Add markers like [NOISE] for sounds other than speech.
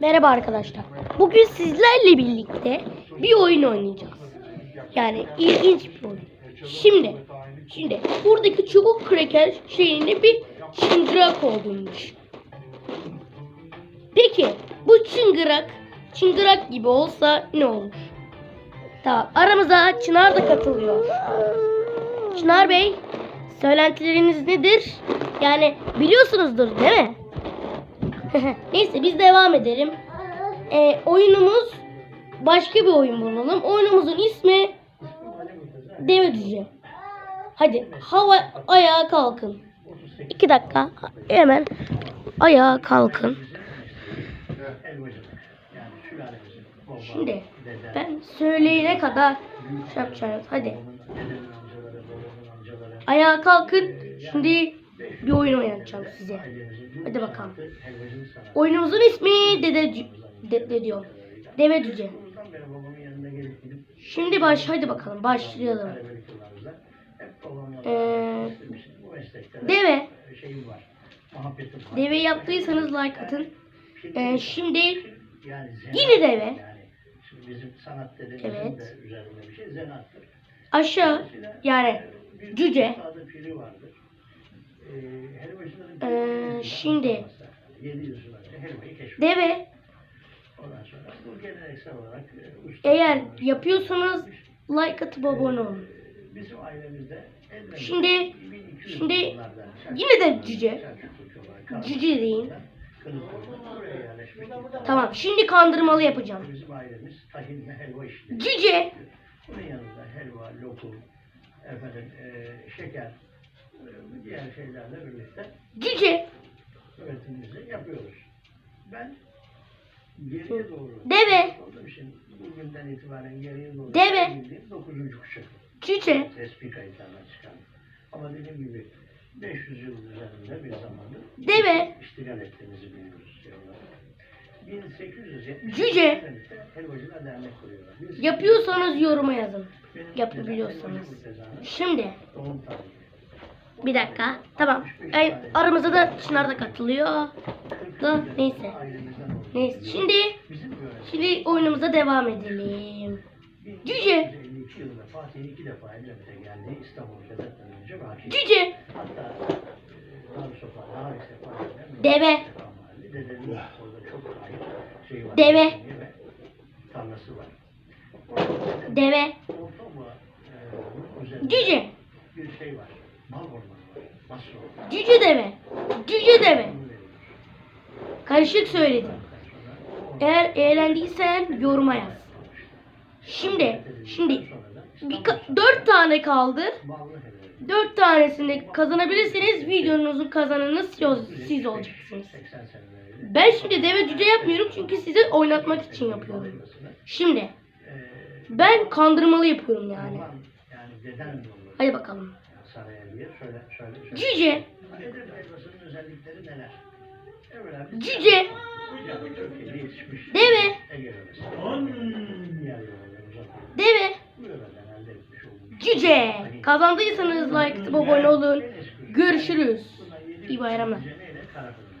Merhaba arkadaşlar. Bugün sizlerle birlikte bir oyun oynayacağız. Yani ilginç bir oyun. Şimdi, şimdi buradaki çubuk kraker şeyinde bir çıngırak olduğunu Peki bu çıngırak, çıngırak gibi olsa ne olur? Tamam aramıza Çınar da katılıyor. Çınar Bey, söylentileriniz nedir? Yani biliyorsunuzdur değil mi? [LAUGHS] Neyse biz devam edelim. Ee, oyunumuz başka bir oyun bulalım. Oyunumuzun ismi Deve Cüce. Hadi hava ayağa kalkın. İki dakika hemen ayağa kalkın. Şimdi ben söyleyene kadar şey yapacağız. Hadi. Ayağa kalkın. Şimdi bir oyun oynatacağım size. Hadi bakalım. Oyunumuzun ismi Dede Cü- de, de diyor. Deve Cüce. Şimdi baş hadi bakalım başlayalım. Ee, deve. Deve yaptıysanız like atın. Ee, şimdi yine deve. Evet. Aşağı yani cüce. Ee, şimdi 700 yıl önce helvayı keşfetti. deve eğer yapıyorsanız like atıp abone olun. Şimdi- 1200 şimdi yine de cüce. Cüce deyin. Tamam şimdi kandırmalı yapacağım. Cüce. Bunun yanında helva, lokum, efendim, e, şeker, diğer şeylerle birlikte Cüce. üretimimizi yapıyoruz. Ben geriye doğru Deve. olduğum için bugünden itibaren geriye doğru Deve. bildiğim 9. kuşak. Cüce. Tespih kayıtlarına çıkan. Ama dediğim gibi 500 yıl üzerinde bir zamandır Deve. iştigal ettiğimizi biliyoruz. diyorlar. 1870 Cüce. Helvacılar Dernek kuruyorlar. Yapıyorsanız yoruma yazın. Yapabiliyorsanız. Şimdi doğum tarihi. Bir dakika. Tamam. Ay, aramıza da Çınar da katılıyor. Da neyse. Neyse. Şimdi şimdi oyunumuza devam edelim. Cüce. 1952 yılında Fatih'in iki defa Edremit'e geldi. İstanbul Fethet'ten önce Vaki. Cüce. Deve. Deve. Deve. Cüce. bir şey var. Ormanı var. Basro. Cüce. Cüce deve. Karışık söyledim. Eğer eğlendiysen yoruma yaz. Şimdi, şimdi bir dört tane kaldı. Dört tanesini kazanabilirseniz videonuzun kazananı siz, olacaksınız. Ben şimdi deve cüce yapmıyorum çünkü sizi oynatmak için yapıyorum. Şimdi ben kandırmalı yapıyorum yani. Hadi bakalım. Saraya diye şöyle şöyle şöyle. Cüce, Edebiyat helvasının özellikleri neler? Evvela cüce, deve, deve, cüce. Kazandıysanız like abone olun. Görüşürüz. İyi bayramlar.